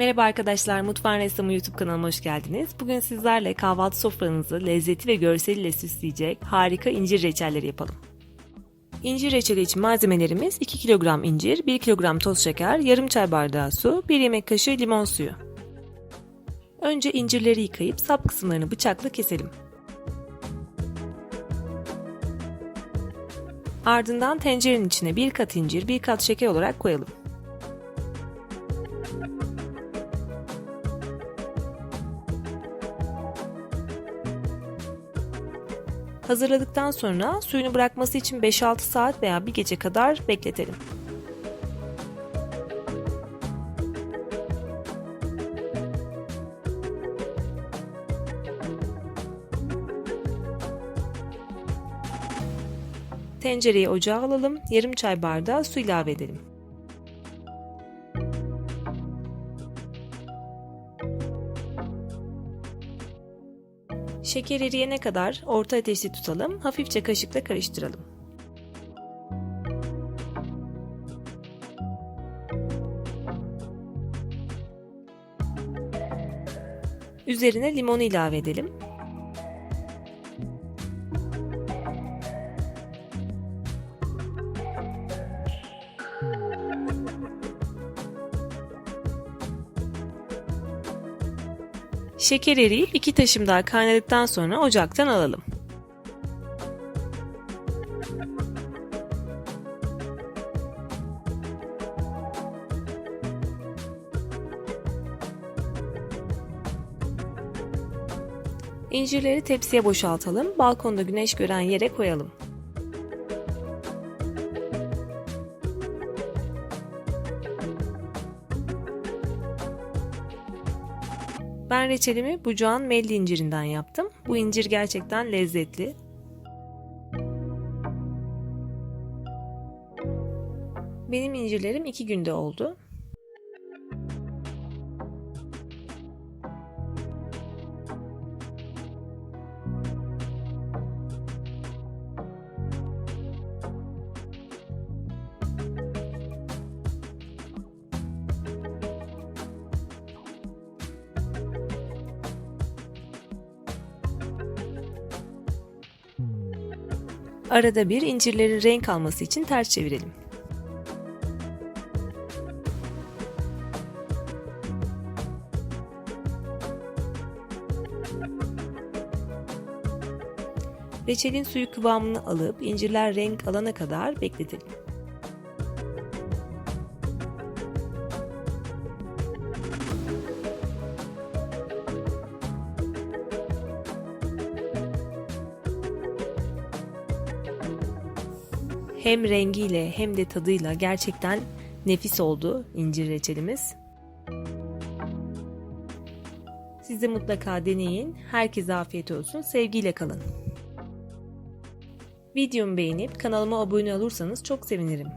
Merhaba arkadaşlar, Mutfağın Ressamı YouTube kanalıma hoş geldiniz. Bugün sizlerle kahvaltı sofranızı lezzeti ve görseliyle süsleyecek harika incir reçelleri yapalım. İncir reçeli için malzemelerimiz 2 kilogram incir, 1 kilogram toz şeker, yarım çay bardağı su, 1 yemek kaşığı limon suyu. Önce incirleri yıkayıp sap kısımlarını bıçakla keselim. Ardından tencerenin içine bir kat incir, bir kat şeker olarak koyalım. Hazırladıktan sonra suyunu bırakması için 5-6 saat veya bir gece kadar bekletelim. Tencereyi ocağa alalım, yarım çay bardağı su ilave edelim. Şeker eriyene kadar orta ateşte tutalım, hafifçe kaşıkla karıştıralım. Üzerine limonu ilave edelim. Şeker eriyip iki taşım daha kaynadıktan sonra ocaktan alalım. İncirleri tepsiye boşaltalım. Balkonda güneş gören yere koyalım. Ben reçelimi bucağın melli incirinden yaptım. Bu incir gerçekten lezzetli. Benim incirlerim iki günde oldu. Arada bir incirlerin renk alması için ters çevirelim. Reçelin suyu kıvamını alıp incirler renk alana kadar bekletelim. Hem rengiyle hem de tadıyla gerçekten nefis oldu incir reçelimiz. Siz de mutlaka deneyin. Herkese afiyet olsun. Sevgiyle kalın. Videomu beğenip kanalıma abone olursanız çok sevinirim.